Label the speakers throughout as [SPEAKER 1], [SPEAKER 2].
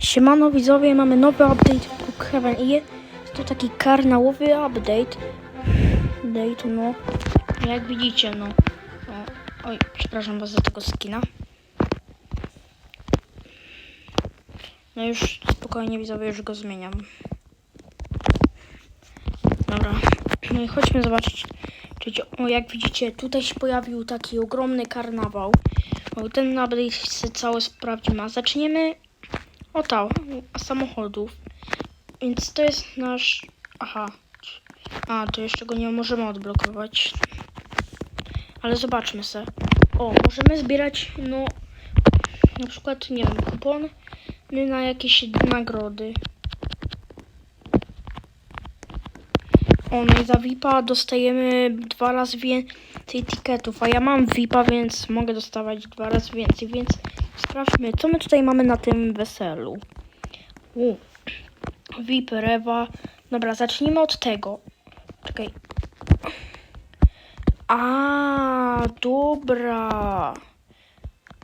[SPEAKER 1] Siemano widzowie, mamy nowy update Brookhaven i jest to taki karnałowy update. Update, no. Jak widzicie, no. O, oj, przepraszam was za tego skina. No już spokojnie widzowie, już go zmieniam. Dobra, no i chodźmy zobaczyć. Czyli, o, jak widzicie, tutaj się pojawił taki ogromny karnawał. O, ten update się cały sprawdzimy. A zaczniemy tak, samochodów. Więc to jest nasz. Aha. A, to jeszcze go nie możemy odblokować. Ale zobaczmy se. O, możemy zbierać, no. Na przykład, nie wiem, kupony na jakieś nagrody. O, no i za VIPa dostajemy dwa razy więcej tiketów, a ja mam VIPa, więc mogę dostawać dwa razy więcej, więc sprawdźmy, co my tutaj mamy na tym weselu. U, VIP, Rewa. Dobra, zacznijmy od tego. Czekaj. A, dobra.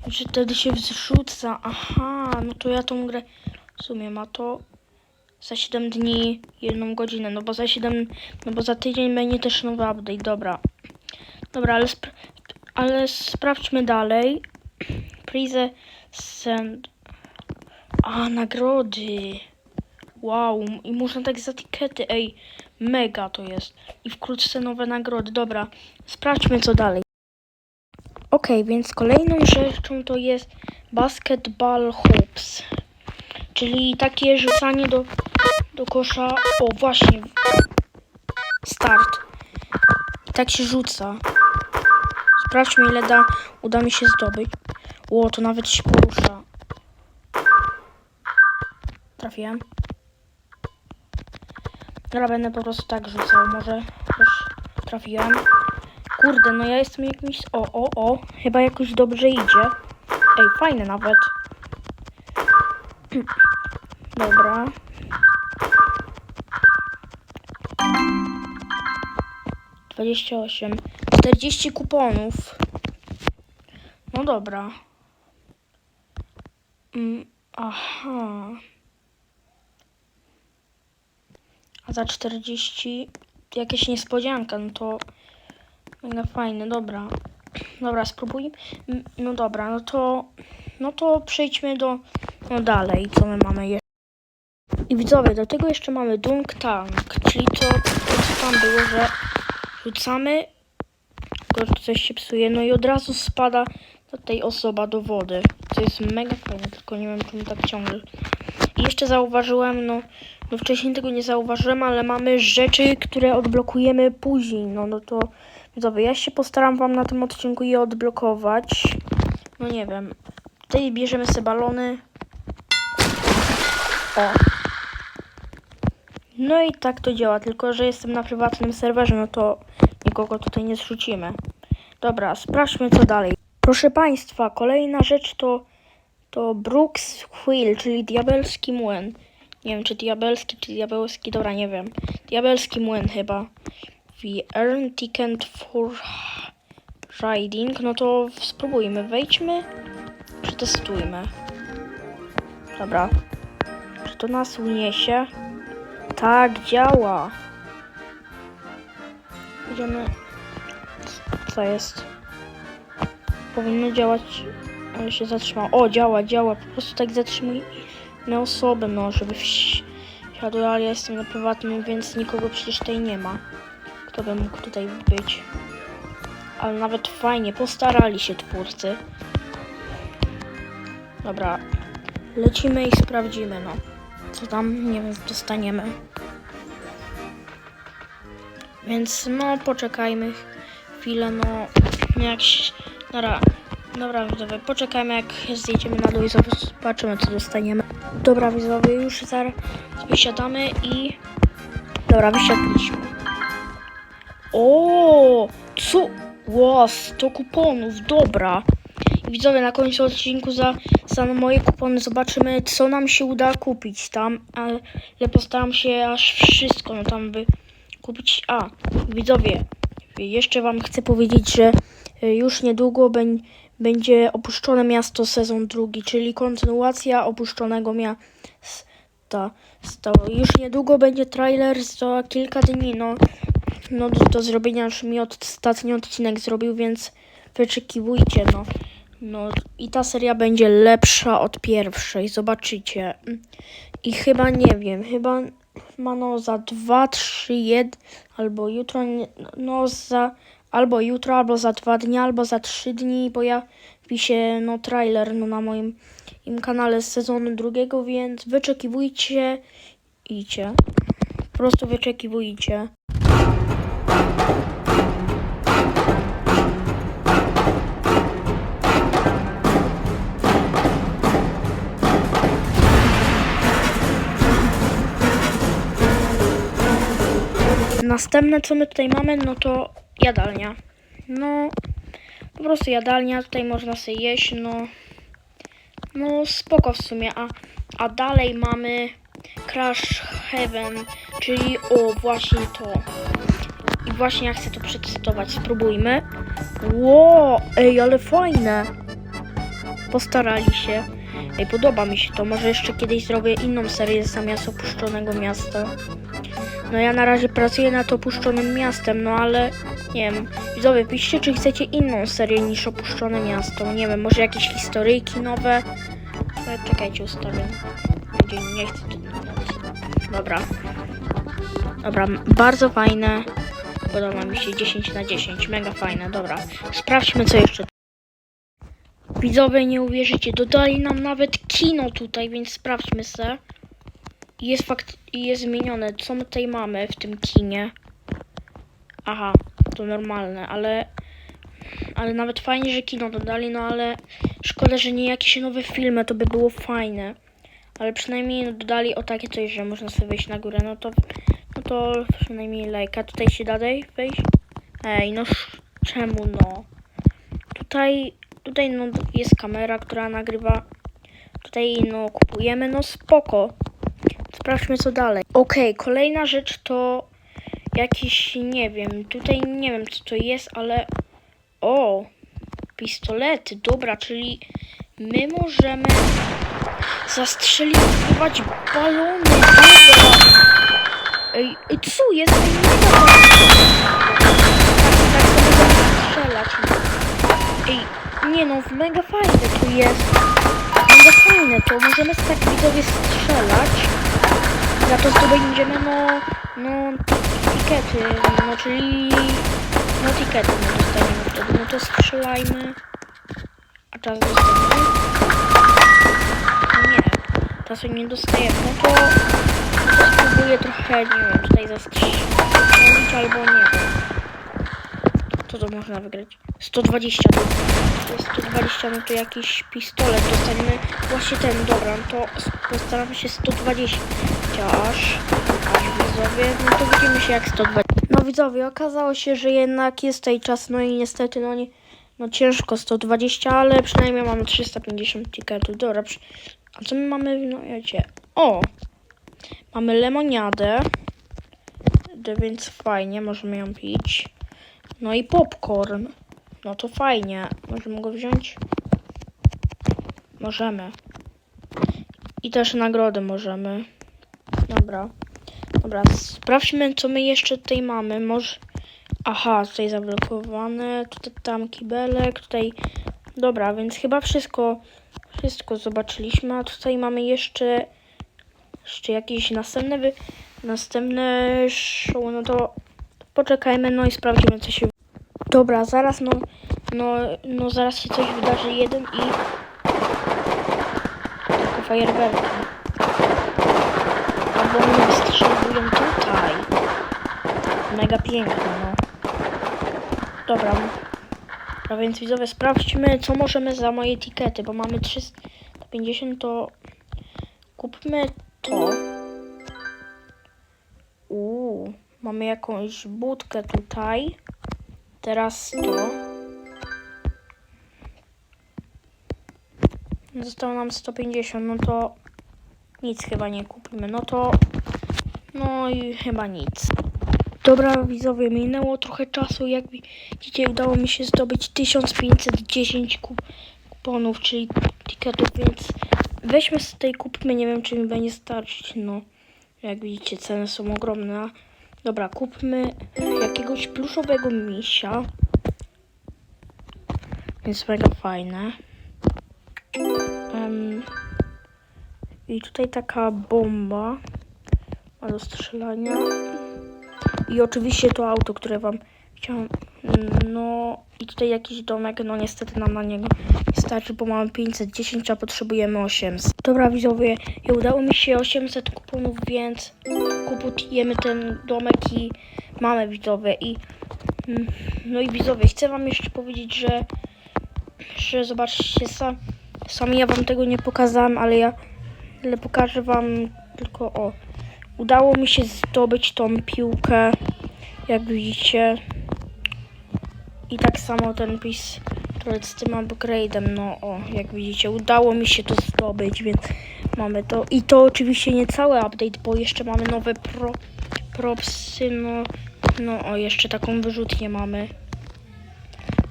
[SPEAKER 1] Że wtedy się wzrzuca. Aha, no to ja tą grę w sumie ma to za 7 dni, jedną godzinę, no bo za 7, no bo za tydzień będzie też nowy update, dobra. Dobra, ale, ale sprawdźmy dalej. Please send. A, nagrody. Wow, i można tak za tikety, ej, mega to jest. I wkrótce nowe nagrody, dobra. Sprawdźmy co dalej. Okej, więc kolejną rzeczą to jest basketball hoops. Czyli takie rzucanie do, do kosza. O, właśnie. Start. I tak się rzuca. Sprawdźmy, ile da, uda mi się zdobyć. Ło, to nawet się porusza. Trafiłem. Dobra, będę po prostu tak rzucał. Może też trafiłem. Kurde, no ja jestem jakimś... O, o, o. Chyba jakoś dobrze idzie. Ej, fajne nawet. Dobra. Dwadzieścia osiem. Czterdzieści kuponów. No dobra. Mm, aha. A za 40 jakaś niespodzianka, no to mega fajne, dobra. Dobra, spróbuj. Mm, No dobra, no to no to przejdźmy do no dalej, co my mamy jeszcze. I widzowie, do tego jeszcze mamy Dunk Tank, czyli to co tam było, że rzucamy, tylko coś się psuje, no i od razu spada tutaj osoba do wody. To jest mega fajne, tylko nie wiem czemu tak ciągle. I jeszcze zauważyłem, no, no wcześniej tego nie zauważyłem, ale mamy rzeczy, które odblokujemy później. No, no to widzowie, ja się postaram wam na tym odcinku je odblokować. No nie wiem. Tutaj bierzemy sobie balony. O. No i tak to działa, tylko że jestem na prywatnym serwerze, no to nikogo tutaj nie zrzucimy. Dobra, sprawdźmy co dalej. Proszę Państwa, kolejna rzecz to, to Brooks Wheel, czyli diabelski młyn. Nie wiem, czy diabelski, czy diabelski, dobra, nie wiem. Diabelski młyn chyba. We earn ticket for riding, no to spróbujmy, wejdźmy, przetestujmy. Dobra. Czy to nas uniesie? Tak, działa. Idziemy. Co jest? Powinno działać, ale się zatrzymało. O, działa, działa. Po prostu tak zatrzymuje na osobę, no, żeby wsiadły, ale ja jestem na prywatnym, więc nikogo przecież tutaj nie ma. Kto by mógł tutaj być? Ale nawet fajnie, postarali się twórcy. Dobra, lecimy i sprawdzimy, no. Co tam, nie wiem, dostaniemy. Więc, no, poczekajmy chwilę, no, jak się... Dobra, dobra, widzowie, poczekajmy, jak zjedziemy na dół i zobaczymy, co dostaniemy. Dobra, widzowie, już zaraz wysiadamy i... Dobra, wysiadliśmy. O, co? Ło, 100 kuponów, dobra. Widzowie, na końcu odcinku za, za moje kupony zobaczymy, co nam się uda kupić tam, ale postaram się aż wszystko, no tam by kupić. A, widzowie, jeszcze wam chcę powiedzieć, że y, już niedługo będzie Opuszczone Miasto sezon drugi, czyli kontynuacja Opuszczonego Miasta. Stało. Już niedługo będzie trailer za kilka dni, no, no do, do zrobienia już mi ostatni odcinek zrobił, więc wyczekiwujcie, no. No i ta seria będzie lepsza od pierwszej, zobaczycie. I chyba nie wiem, chyba no za 2, 3, 1 albo jutro, no za albo jutro, albo za dwa dni, albo za trzy dni pojawi się no trailer no, na moim im kanale z sezonu drugiego, więc wyczekiwujcie, idźcie. Po prostu wyczekiwujcie. Następne, co my tutaj mamy, no to jadalnia. No, po prostu jadalnia, tutaj można sobie jeść, no, no spoko w sumie, a, a dalej mamy Crash Heaven, czyli o, właśnie to. I właśnie ja chcę to przetestować, spróbujmy. Ło, ej, ale fajne. Postarali się. Ej, podoba mi się to, może jeszcze kiedyś zrobię inną serię zamiast opuszczonego miasta. No ja na razie pracuję nad opuszczonym miastem, no ale nie wiem. Widzowie, piszcie, czy chcecie inną serię niż opuszczone miasto. Nie wiem, może jakieś historyjki nowe. Czekajcie, ustawię. Nie, nie chcę tu Dobra. Dobra, bardzo fajne. Podoba mi się 10 na 10, mega fajne, dobra. Sprawdźmy co jeszcze. Widzowie, nie uwierzycie, dodali nam nawet kino tutaj, więc sprawdźmy se. Jest fakt, jest zmienione. Co my tutaj mamy w tym kinie? Aha, to normalne, ale. Ale nawet fajnie, że kino dodali, no ale szkoda, że nie jakieś nowe filmy, to by było fajne. Ale przynajmniej no, dodali o takie coś, że można sobie wejść na górę, no to. No to przynajmniej lajka. Tutaj się da daj wejść? Ej, no czemu no? Tutaj. Tutaj no jest kamera, która nagrywa. Tutaj no kupujemy, no spoko. Sprawdźmy co dalej. Okej, kolejna rzecz to jakiś, nie wiem, tutaj nie wiem co to jest, ale o, pistolety, dobra, czyli my możemy zastrzeliwać balony, dobra. Ej, ej, co jest? Ej, nie tak, tak to możemy strzelać. Ej, nie no, mega fajne tu jest. Mega fajne to, możemy tak widzowie strzelać. Za to zdobędziemy no, no tikety, no czyli no tikety my dostaniemy wtedy, no to strzelajmy. A czas dostaniemy? Nie, czasu nie dostajemy, no to, no to spróbuję trochę, nie wiem, tutaj zastrzelić albo nie wiem. Co to można wygrać? 120 to to jest 120, no to jakiś pistolet dostaniemy. Właśnie ten, dobra, no to postaramy się 120 aż, aż widzowie, no to widzimy się jak 120. No widzowie, okazało się, że jednak jest tej czas, no i niestety, no nie, no ciężko 120, ale przynajmniej mamy 350 tiketów. Dobra, przy- a co my mamy, no wiecie, o, mamy lemoniadę, więc fajnie, możemy ją pić. No i popcorn. No to fajnie. Możemy go wziąć? Możemy. I też nagrody możemy. Dobra. Dobra, sprawdźmy co my jeszcze tutaj mamy. Może... Aha, tutaj zablokowane. Tutaj tam kibelek. Tutaj... Dobra, więc chyba wszystko... Wszystko zobaczyliśmy. A tutaj mamy jeszcze... Jeszcze jakieś następne... Wy... Następne show. No to... Poczekajmy, no i sprawdzimy co się Dobra, zaraz no, no, no zaraz się coś wydarzy jeden i tylko fajerwerki. Wystrzeliwują tutaj. Mega piękne, no. Dobra. A więc widzowie, sprawdźmy co możemy za moje etykiety, bo mamy 350 to kupmy to. Uuu, mamy jakąś budkę tutaj. Teraz to. Zostało nam 150, no to nic chyba nie kupimy. No to. No i chyba nic. Dobra, widzowie, minęło trochę czasu. Jak widzicie, udało mi się zdobyć 1510 kup kuponów, czyli tiketów, więc weźmy z tej kupmy. Nie wiem, czy mi będzie starczyć. No, jak widzicie, ceny są ogromne. Dobra, kupmy jakiegoś pluszowego misia. Jest mega fajne. Em, I tutaj taka bomba do strzelania. I oczywiście to auto, które wam chciałam. No i tutaj jakiś domek, no niestety nam na niego nie starczy, bo mamy 510, a potrzebujemy 800. Dobra widzowie, i udało mi się 800 kuponów, więc kupujemy ten domek i mamy widzowie i no i widzowie, chcę wam jeszcze powiedzieć, że że zobaczcie sam, sami ja wam tego nie pokazałem, ale ja ale pokażę wam tylko o udało mi się zdobyć tą piłkę jak widzicie i tak samo ten pis trochę z tym upgrade'em no o jak widzicie udało mi się to zdobyć więc mamy to i to oczywiście nie cały update bo jeszcze mamy nowe pro, propsy no, no o jeszcze taką wyrzutnię mamy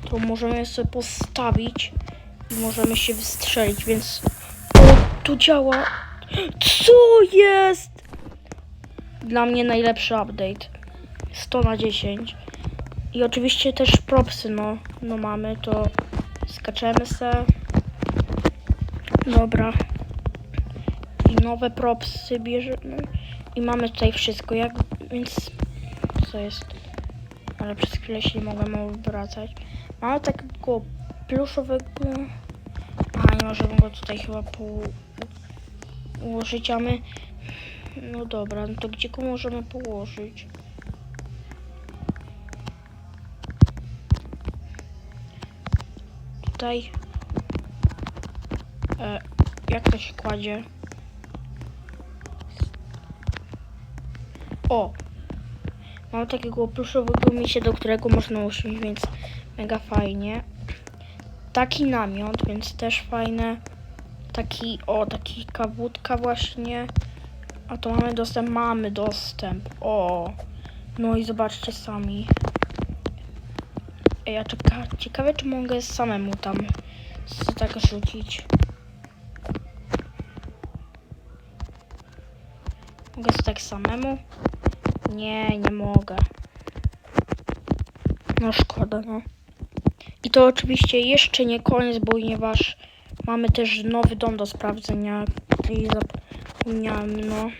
[SPEAKER 1] to możemy sobie postawić i możemy się wystrzelić, więc o, tu działa. Co jest? Dla mnie najlepszy update. 100 na 10. I oczywiście też propsy, no, no mamy, to skaczemy se. Dobra. I nowe propsy bierzemy. I mamy tutaj wszystko, jak, więc co jest? Ale przez chwilę się nie mogłem obracać. Mamy takiego pluszowego. Aha, nie możemy go tutaj chyba po... ułożyć, a my. No dobra, no to gdzie go możemy położyć? Tutaj. E, jak to się kładzie? O! Mam takiego pluszowego misia, do którego można usiąść, więc mega fajnie. Taki namiot, więc też fajne. Taki, o, taki kawutka właśnie. A to mamy dostęp, mamy dostęp. O, no i zobaczcie sami. Ej, a czeka, ciekawe czy mogę samemu tam tak rzucić. Mogę tak samemu? Nie, nie mogę. No szkoda, no. I to oczywiście jeszcze nie koniec, ponieważ mamy też nowy dom do sprawdzenia. Zapomniałem, no.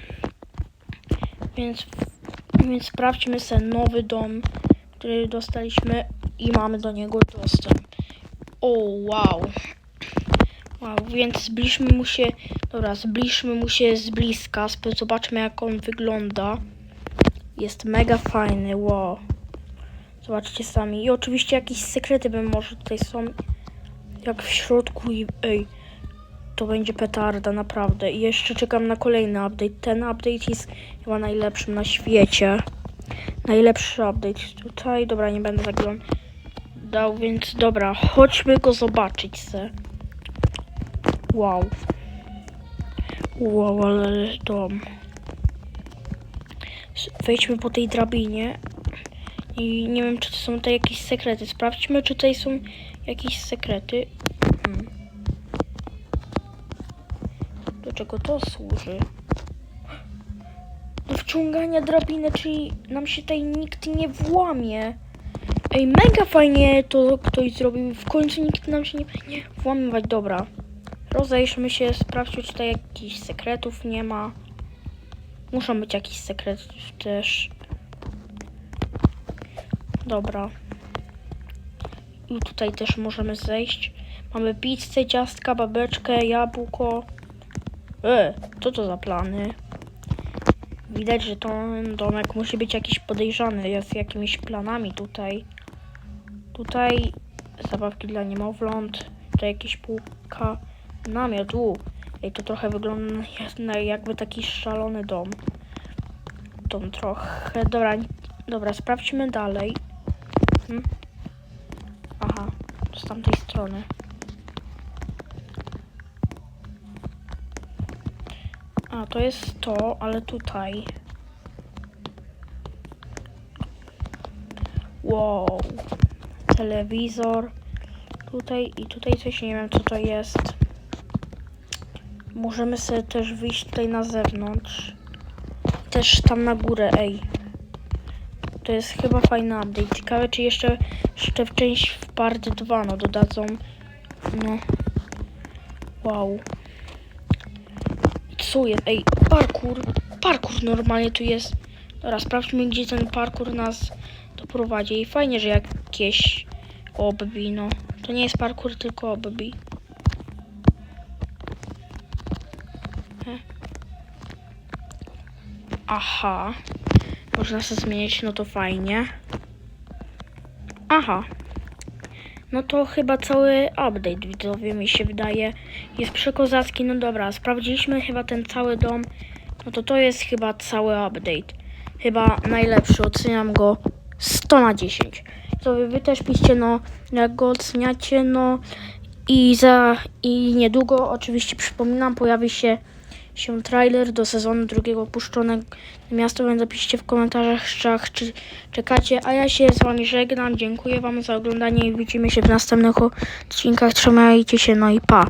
[SPEAKER 1] Więc, więc sprawdźmy sobie nowy dom, który dostaliśmy i mamy do niego dostęp. O, wow. Wow, więc zbliżmy mu się, dobra, zbliżmy mu się z bliska, zobaczmy jak on wygląda. Jest mega fajny, wow. Zobaczcie sami. I oczywiście jakieś sekrety bym może tutaj są. Jak w środku i ej. To będzie petarda, naprawdę. I jeszcze czekam na kolejny update. Ten update jest chyba najlepszym na świecie. Najlepszy update tutaj. Dobra, nie będę zaglądał, więc dobra. Chodźmy go zobaczyć se. Wow. Wow, ale dom. Wejdźmy po tej drabinie. I nie wiem, czy to są tutaj jakieś sekrety. Sprawdźmy, czy tutaj są jakieś sekrety. Hmm. Do czego to służy? Do wciągania drabiny, czyli nam się tutaj nikt nie włamie. Ej, mega fajnie to ktoś zrobił. W końcu nikt nam się nie będzie włamywać. Dobra. Rozejrzmy się, sprawdźmy, czy tutaj jakichś sekretów nie ma. Muszą być jakieś sekrety też. Dobra. I tutaj też możemy zejść. Mamy pizzę, ciastka, babeczkę, jabłko. E, co to za plany? Widać, że ten domek musi być jakiś podejrzany. Jest jakimiś planami tutaj. Tutaj zabawki dla niemowląt. Tutaj jakieś półka. Namiot. U. Ej, to trochę wygląda na jakby taki szalony dom. Dom trochę. Dobra, dobra, sprawdźmy dalej. Hmm? Aha, z tamtej strony. A, to jest to, ale tutaj. Wow. Telewizor. Tutaj i tutaj coś nie wiem co to jest. Możemy sobie też wyjść tutaj na zewnątrz. Też tam na górę, ej. To jest chyba fajny update. Ciekawe czy jeszcze, jeszcze w część w part 2 no dodadzą. No. Wow. Co? Ej, parkour. Parkour normalnie tu jest. Dobra, sprawdźmy gdzie ten parkour nas doprowadzi. I fajnie, że jakieś obbi, no. To nie jest parkour, tylko obbi. Aha. Można się zmienić, no to fajnie. Aha. No to chyba cały update widzowie mi się wydaje. Jest przekozacki, no dobra, sprawdziliśmy chyba ten cały dom. No to to jest chyba cały update. Chyba najlepszy, oceniam go 100 na 10. To wy, wy też piszcie, no jak go oceniacie, no i za i niedługo oczywiście przypominam pojawi się się trailer do sezonu drugiego puszczonego miasto, więc napiszcie w komentarzach czy czekacie, a ja się z wami żegnam, dziękuję wam za oglądanie i widzimy się w następnych odcinkach, trzymajcie się, no i pa!